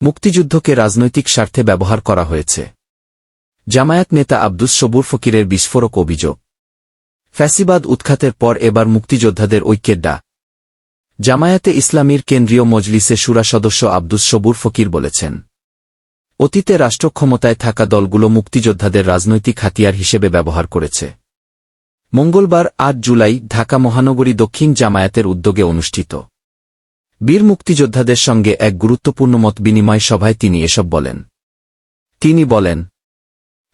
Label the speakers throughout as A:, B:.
A: মুক্তিযুদ্ধকে রাজনৈতিক স্বার্থে ব্যবহার করা হয়েছে। জামায়াত নেতা আব্দুস সবুর ফকিরের বিস্ফোরক অভিযোগ। ফ্যাসিবাদ উৎখাতের পর এবার মুক্তিযোদ্ধাদের ঐক্যের ডা। জামায়াতে ইসলামীর কেন্দ্রীয় মজলিসে সুরা সদস্য আব্দুস সবুর ফকির বলেছেন, অতীতে রাষ্ট্রক্ষমতায় থাকা দলগুলো মুক্তিযোদ্ধাদের রাজনৈতিক হাতিয়ার হিসেবে ব্যবহার করেছে। মঙ্গলবার আট জুলাই ঢাকা মহানগরী দক্ষিণ জামায়াতের উদ্যোগে অনুষ্ঠিত। বীর মুক্তিযোদ্ধাদের সঙ্গে এক গুরুত্বপূর্ণ মত বিনিময় সভায় তিনি এসব বলেন। তিনি বলেন,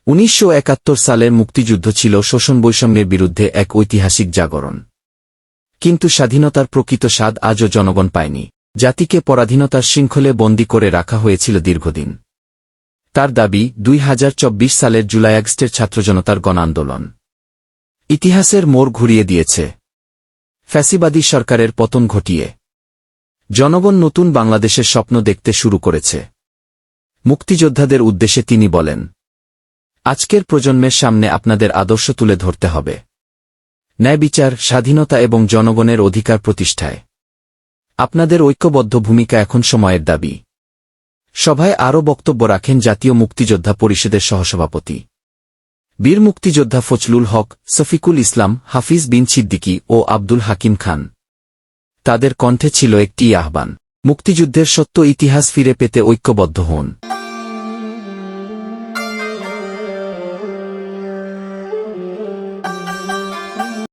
A: উনিশশো একাত্তর সালের মুক্তিযুদ্ধ ছিল শোষণ বৈষম্যের বিরুদ্ধে এক ঐতিহাসিক জাগরণ। কিন্তু স্বাধীনতার প্রকৃত স্বাদ আজও জনগণ পায়নি। জাতিকে পরাধীনতার শৃঙ্খলে বন্দী করে রাখা হয়েছিল দীর্ঘদিন। তার দাবি, দুই হাজার চব্বিশ সালের জুলাই আগস্টের ছাত্রজনতার গণ আন্দোলন। ইতিহাসের মোড় ঘুরিয়ে দিয়েছে। ফ্যাসিবাদী সরকারের পতন ঘটিয়ে। জনগণ নতুন বাংলাদেশের স্বপ্ন দেখতে শুরু করেছে। মুক্তিযোদ্ধাদের উদ্দেশ্যে তিনি বলেন, আজকের প্রজন্মের সামনে আপনাদের আদর্শ তুলে ধরতে হবে। ন্যায় বিচার, স্বাধীনতা এবং জনগণের অধিকার প্রতিষ্ঠায়। আপনাদের ঐক্যবদ্ধ ভূমিকা এখন সময়ের দাবি। সভায় আরও বক্তব্য রাখেন জাতীয় মুক্তিযোদ্ধা পরিষদের সহসভাপতি। বীর মুক্তিযোদ্ধা ফজলুল হক সফিকুল ইসলাম, হাফিজ বিন সিদ্দিকী ও আব্দুল হাকিম খান। তাদের কণ্ঠে ছিল একটি আহ্বান মুক্তিযুদ্ধের সত্য ইতিহাস ফিরে পেতে ঐক্যবদ্ধ হন।